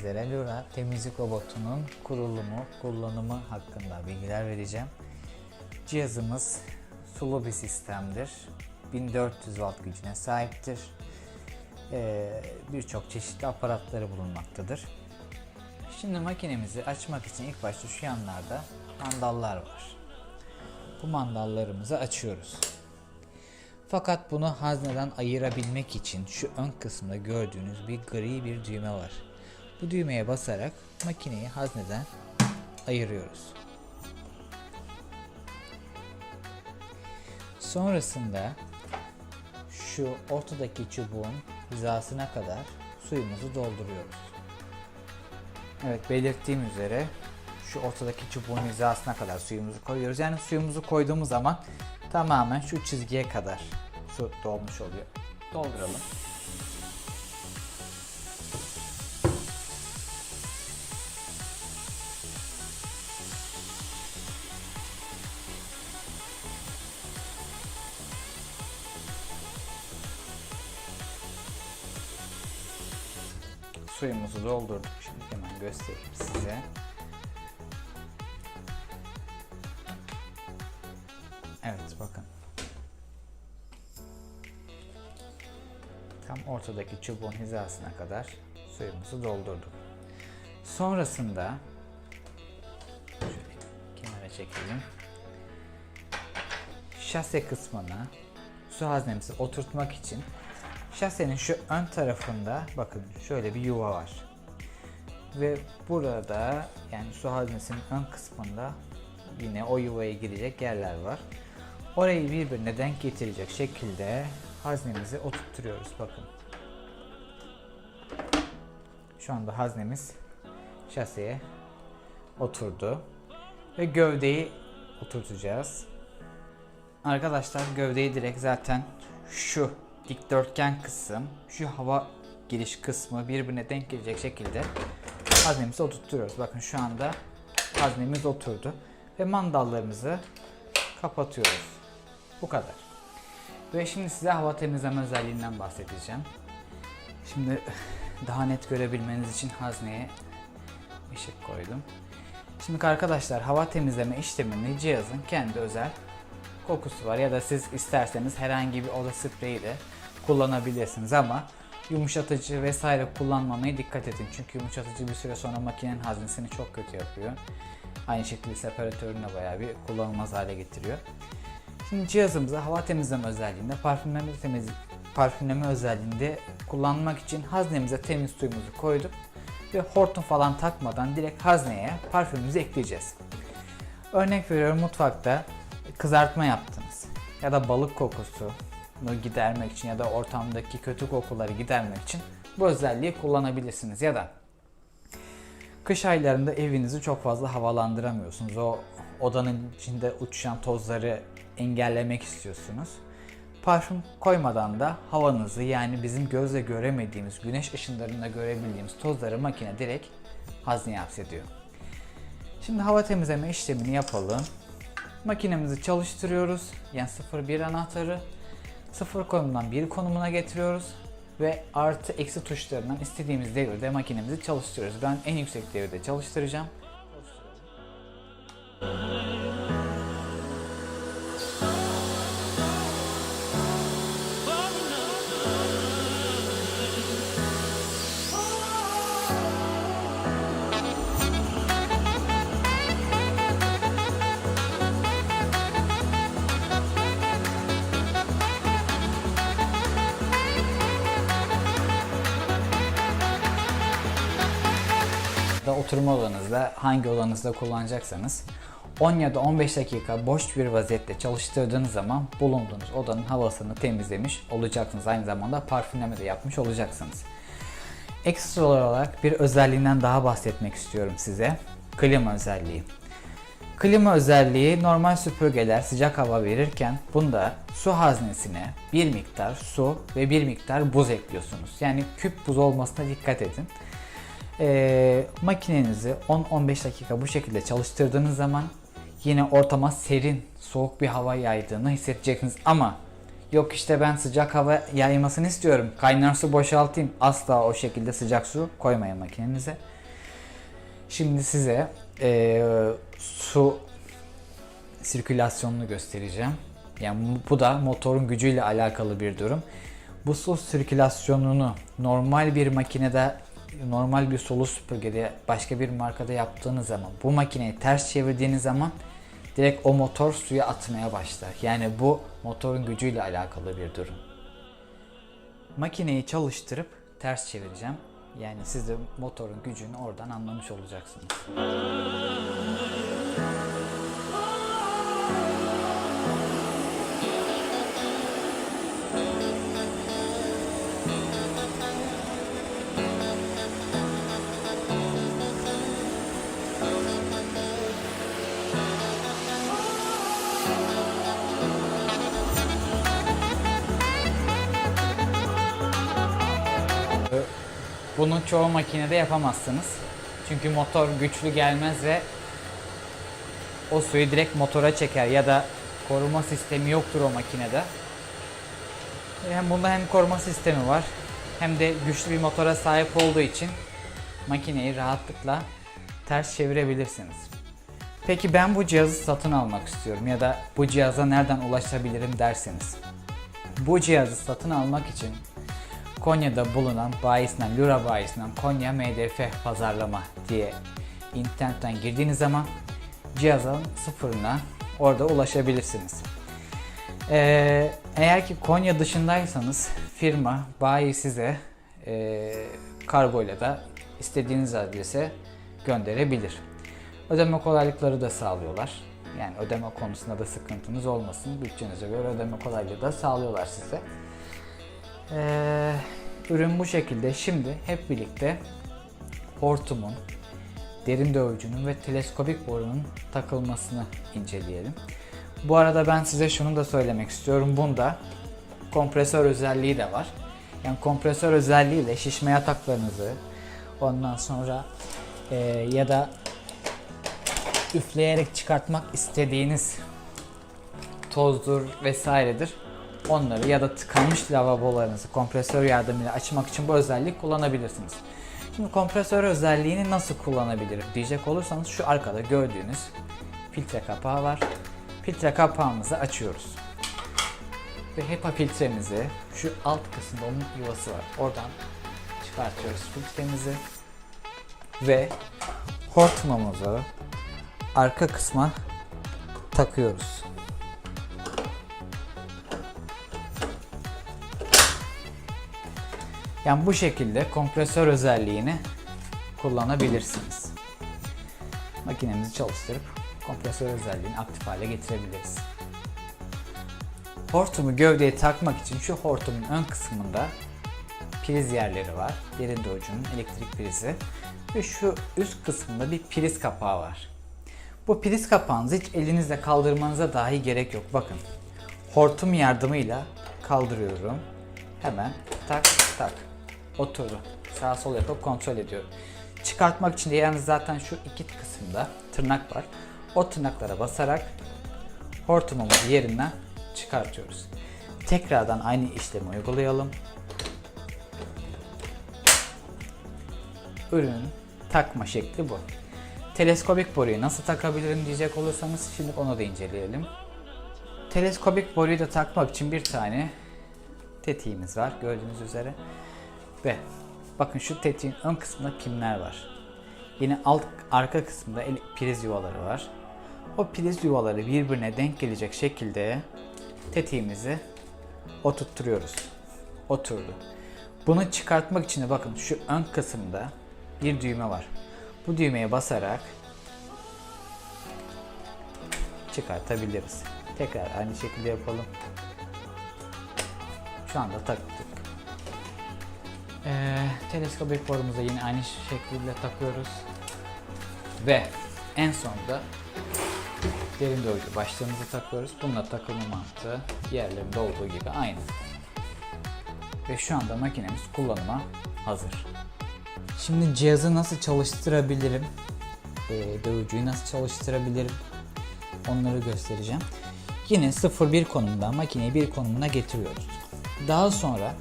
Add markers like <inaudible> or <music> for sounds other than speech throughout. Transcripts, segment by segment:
sizlere Lura temizlik robotunun kurulumu, kullanımı hakkında bilgiler vereceğim. Cihazımız sulu bir sistemdir. 1400 watt gücüne sahiptir. Ee, Birçok çeşitli aparatları bulunmaktadır. Şimdi makinemizi açmak için ilk başta şu yanlarda mandallar var. Bu mandallarımızı açıyoruz. Fakat bunu hazneden ayırabilmek için şu ön kısımda gördüğünüz bir gri bir düğme var. Bu düğmeye basarak makineyi hazneden ayırıyoruz. Sonrasında şu ortadaki çubuğun hizasına kadar suyumuzu dolduruyoruz. Evet belirttiğim üzere şu ortadaki çubuğun hizasına kadar suyumuzu koyuyoruz. Yani suyumuzu koyduğumuz zaman tamamen şu çizgiye kadar su dolmuş oluyor. Dolduralım. Suyumuzu doldurduk. Şimdi hemen göstereyim size. Evet bakın. Tam ortadaki çubuğun hizasına kadar suyumuzu doldurduk. Sonrasında şöyle kenara çekelim. Şase kısmına su haznemizi oturtmak için şasenin şu ön tarafında bakın şöyle bir yuva var. Ve burada yani su haznesinin ön kısmında yine o yuvaya girecek yerler var. Orayı birbirine denk getirecek şekilde haznemizi oturtturuyoruz bakın. Şu anda haznemiz şaseye oturdu. Ve gövdeyi oturtacağız. Arkadaşlar gövdeyi direkt zaten şu dikdörtgen kısım, şu hava giriş kısmı birbirine denk gelecek şekilde haznemizi oturtuyoruz. Bakın şu anda haznemiz oturdu ve mandallarımızı kapatıyoruz. Bu kadar. Ve şimdi size hava temizleme özelliğinden bahsedeceğim. Şimdi <laughs> daha net görebilmeniz için hazneye ışık koydum. Şimdi arkadaşlar hava temizleme işleminde cihazın kendi özel kokusu var ya da siz isterseniz herhangi bir oda spreyi de kullanabilirsiniz ama yumuşatıcı vesaire kullanmamaya dikkat edin. Çünkü yumuşatıcı bir süre sonra makinenin haznesini çok kötü yapıyor. Aynı şekilde separatörünü de bayağı bir kullanılmaz hale getiriyor. Şimdi cihazımıza hava temizleme özelliğinde, parfümleme, temiz, parfümleme özelliğinde kullanmak için haznemize temiz suyumuzu koyduk ve hortum falan takmadan direkt hazneye parfümümüzü ekleyeceğiz. Örnek veriyorum mutfakta kızartma yaptınız ya da balık kokusunu gidermek için ya da ortamdaki kötü kokuları gidermek için bu özelliği kullanabilirsiniz ya da kış aylarında evinizi çok fazla havalandıramıyorsunuz. O odanın içinde uçuşan tozları engellemek istiyorsunuz. Parfüm koymadan da havanızı yani bizim gözle göremediğimiz, güneş ışınlarında görebildiğimiz tozları makine direkt hazneye hapsediyor. Şimdi hava temizleme işlemini yapalım. Makinemizi çalıştırıyoruz. Yani 0-1 anahtarı 0 konumundan 1 konumuna getiriyoruz ve artı eksi tuşlarından istediğimiz devirde makinemizi çalıştırıyoruz. Ben en yüksek devirde çalıştıracağım. Oturma odanızda hangi odanızda kullanacaksanız 10 ya da 15 dakika boş bir vaziyette çalıştırdığınız zaman bulunduğunuz odanın havasını temizlemiş olacaksınız. Aynı zamanda parfümleme de yapmış olacaksınız. Ekstra olarak bir özelliğinden daha bahsetmek istiyorum size. Klima özelliği. Klima özelliği normal süpürgeler sıcak hava verirken bunda su haznesine bir miktar su ve bir miktar buz ekliyorsunuz. Yani küp buz olmasına dikkat edin. Ee, makinenizi 10-15 dakika bu şekilde çalıştırdığınız zaman yine ortama serin, soğuk bir hava yaydığını hissedeceksiniz. Ama Yok işte ben sıcak hava yaymasını istiyorum. Kaynar su boşaltayım. Asla o şekilde sıcak su koymayın makinenize. Şimdi size eee, su sirkülasyonunu göstereceğim. Yani bu da motorun gücüyle alakalı bir durum. Bu su sirkülasyonunu normal bir makinede normal bir sulu süpürgede başka bir markada yaptığınız zaman bu makineyi ters çevirdiğiniz zaman direkt o motor suya atmaya başlar. Yani bu motorun gücüyle alakalı bir durum. Makineyi çalıştırıp ters çevireceğim. Yani siz de motorun gücünü oradan anlamış olacaksınız. Bunu çoğu makinede yapamazsınız. Çünkü motor güçlü gelmez ve o suyu direkt motora çeker ya da koruma sistemi yoktur o makinede. Hem bunda hem koruma sistemi var hem de güçlü bir motora sahip olduğu için makineyi rahatlıkla ters çevirebilirsiniz. Peki ben bu cihazı satın almak istiyorum ya da bu cihaza nereden ulaşabilirim derseniz. Bu cihazı satın almak için Konya'da bulunan bayisinden, Lura bayisinden Konya MDF pazarlama diye internetten girdiğiniz zaman cihazın sıfırına orada ulaşabilirsiniz. Ee, eğer ki Konya dışındaysanız firma bayi size e, kargo ile de istediğiniz adrese gönderebilir. Ödeme kolaylıkları da sağlıyorlar. Yani ödeme konusunda da sıkıntınız olmasın. Bütçenize göre ödeme kolaylığı da sağlıyorlar size. Ee, ürün bu şekilde. Şimdi hep birlikte hortumun, derin dövücünün ve teleskopik borunun takılmasını inceleyelim. Bu arada ben size şunu da söylemek istiyorum. Bunda kompresör özelliği de var. Yani kompresör özelliğiyle şişme yataklarınızı ondan sonra e, ya da üfleyerek çıkartmak istediğiniz tozdur vesairedir. Onları ya da tıkanmış lavabolarınızı kompresör yardımıyla açmak için bu özelliği kullanabilirsiniz. Şimdi kompresör özelliğini nasıl kullanabilirim diyecek olursanız şu arkada gördüğünüz filtre kapağı var. Filtre kapağımızı açıyoruz. Ve HEPA filtremizi şu alt kısımda onun yuvası var. Oradan çıkartıyoruz filtremizi. Ve hortumumuzu arka kısma takıyoruz. Yani bu şekilde kompresör özelliğini kullanabilirsiniz. Makinemizi çalıştırıp kompresör özelliğini aktif hale getirebiliriz. Hortumu gövdeye takmak için şu hortumun ön kısmında priz yerleri var. Derin ucunun elektrik prizi. Ve şu üst kısmında bir priz kapağı var. Bu priz kapağınızı hiç elinizle kaldırmanıza dahi gerek yok. Bakın hortum yardımıyla kaldırıyorum. Hemen tak tak oturdu. Sağ sol yapıp kontrol ediyorum. Çıkartmak için de yalnız zaten şu iki kısımda tırnak var. O tırnaklara basarak hortumumuzu yerinden çıkartıyoruz. Tekrardan aynı işlemi uygulayalım. Ürünün takma şekli bu. Teleskopik boruyu nasıl takabilirim diyecek olursanız şimdi onu da inceleyelim. Teleskopik boruyu da takmak için bir tane tetiğimiz var gördüğünüz üzere. Ve bakın şu tetiğin ön kısmında pimler var. Yine alt arka kısmında el- priz yuvaları var. O priz yuvaları birbirine denk gelecek şekilde tetiğimizi oturtturuyoruz. Oturdu. Bunu çıkartmak için de bakın şu ön kısımda bir düğme var. Bu düğmeye basarak çıkartabiliriz. Tekrar aynı şekilde yapalım. Şu anda taktık. Ee, teleskopik borumuza yine aynı şekilde takıyoruz. Ve en sonunda derin dövücü başlığımızı takıyoruz. Bununla takılma mantığı diğerlerinde olduğu gibi aynı. Ve şu anda makinemiz kullanıma hazır. Şimdi cihazı nasıl çalıştırabilirim? Ee, dövücüyü nasıl çalıştırabilirim? Onları göstereceğim. Yine 0-1 konumundan makineyi 1 konumuna getiriyoruz. Daha sonra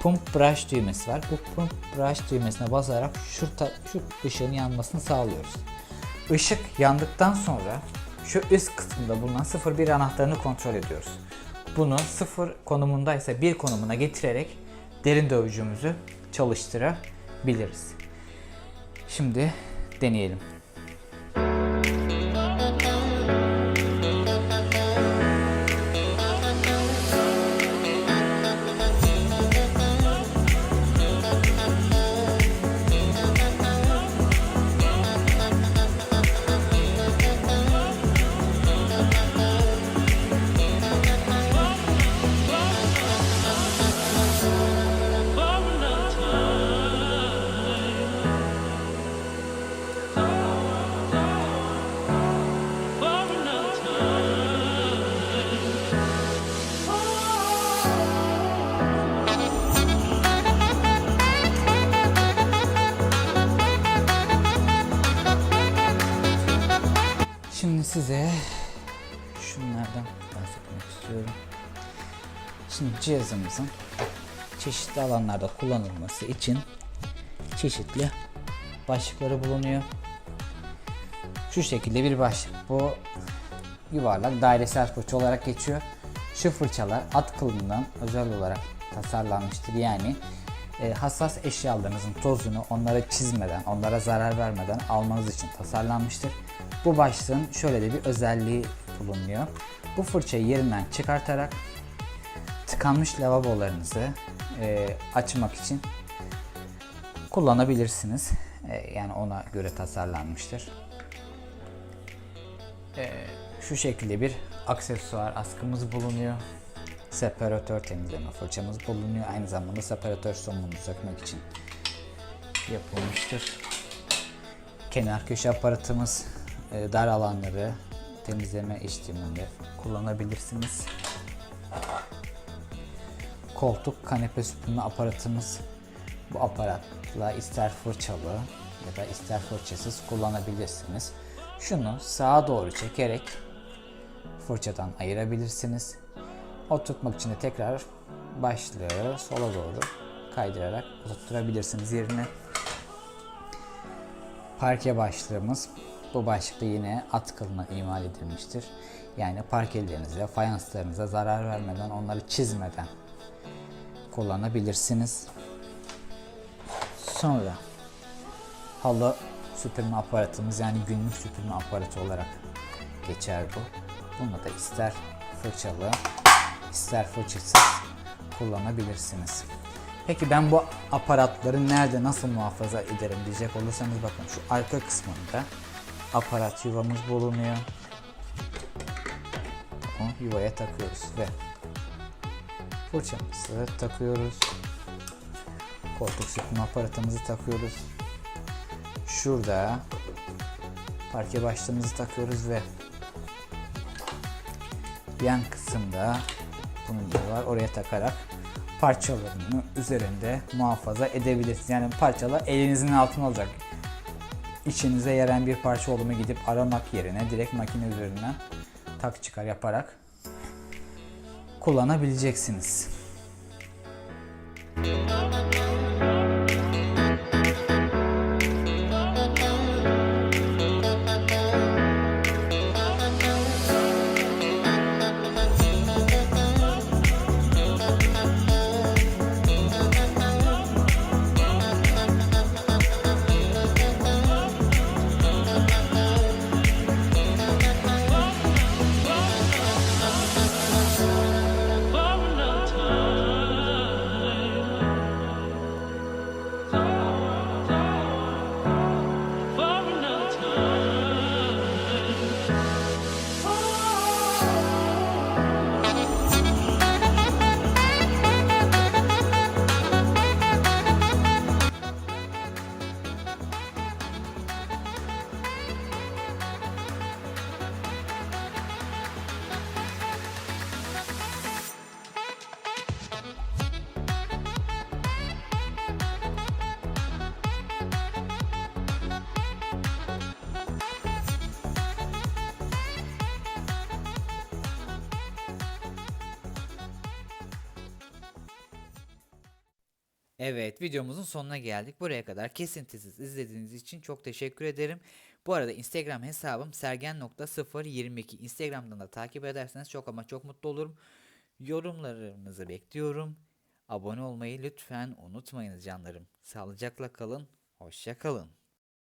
pump brush düğmesi var. Bu pump brush düğmesine basarak şu, şu ışığın yanmasını sağlıyoruz. Işık yandıktan sonra şu üst kısımda bulunan 0-1 anahtarını kontrol ediyoruz. Bunu 0 konumundaysa 1 konumuna getirerek derin dövücümüzü çalıştırabiliriz. Şimdi deneyelim. İstiyorum. Şimdi cihazımızın çeşitli alanlarda kullanılması için çeşitli başlıkları bulunuyor. Şu şekilde bir başlık. Bu yuvarlak dairesel fırça olarak geçiyor. Şu fırçalar at kılından özel olarak tasarlanmıştır. Yani e, hassas eşyalarınızın tozunu onlara çizmeden, onlara zarar vermeden almanız için tasarlanmıştır. Bu başlığın şöyle de bir özelliği bulunuyor. Bu fırçayı yerinden çıkartarak tıkanmış lavabolarınızı e, açmak için kullanabilirsiniz. E, yani ona göre tasarlanmıştır. E, şu şekilde bir aksesuar askımız bulunuyor. Separatör temizleme fırçamız bulunuyor. Aynı zamanda separatör somunu sökmek için yapılmıştır. Kenar köşe aparatımız e, dar alanları temizleme işleminde kullanabilirsiniz. Koltuk kanepe süpürme aparatımız bu aparatla ister fırçalı ya da ister fırçasız kullanabilirsiniz. Şunu sağa doğru çekerek fırçadan ayırabilirsiniz. Oturtmak için de tekrar başlığı sola doğru kaydırarak oturtturabilirsiniz yerine. Parke başlığımız bu başlıkta yine at kılına imal edilmiştir. Yani parkelerinize, fayanslarınıza zarar vermeden, onları çizmeden kullanabilirsiniz. Sonra halı süpürme aparatımız yani günlük süpürme aparatı olarak geçer bu. Bunu da ister fırçalı, ister fırçasız kullanabilirsiniz. Peki ben bu aparatları nerede nasıl muhafaza ederim diyecek olursanız bakın şu arka kısmında aparat yuvamız bulunuyor. Onu yuvaya takıyoruz ve fırçamızı takıyoruz. Koltuk süpürme aparatımızı takıyoruz. Şurada parke başlığımızı takıyoruz ve yan kısımda bunun gibi var. Oraya takarak parçalarını üzerinde muhafaza edebilirsiniz. Yani parçalar elinizin altında olacak. İçinize yarayan bir parça oldu mu gidip aramak yerine direkt makine üzerinden tak çıkar yaparak kullanabileceksiniz. Evet videomuzun sonuna geldik. Buraya kadar kesintisiz izlediğiniz için çok teşekkür ederim. Bu arada Instagram hesabım sergen.022 Instagram'dan da takip ederseniz çok ama çok mutlu olurum. Yorumlarınızı bekliyorum. Abone olmayı lütfen unutmayınız canlarım. Sağlıcakla kalın. Hoşça kalın.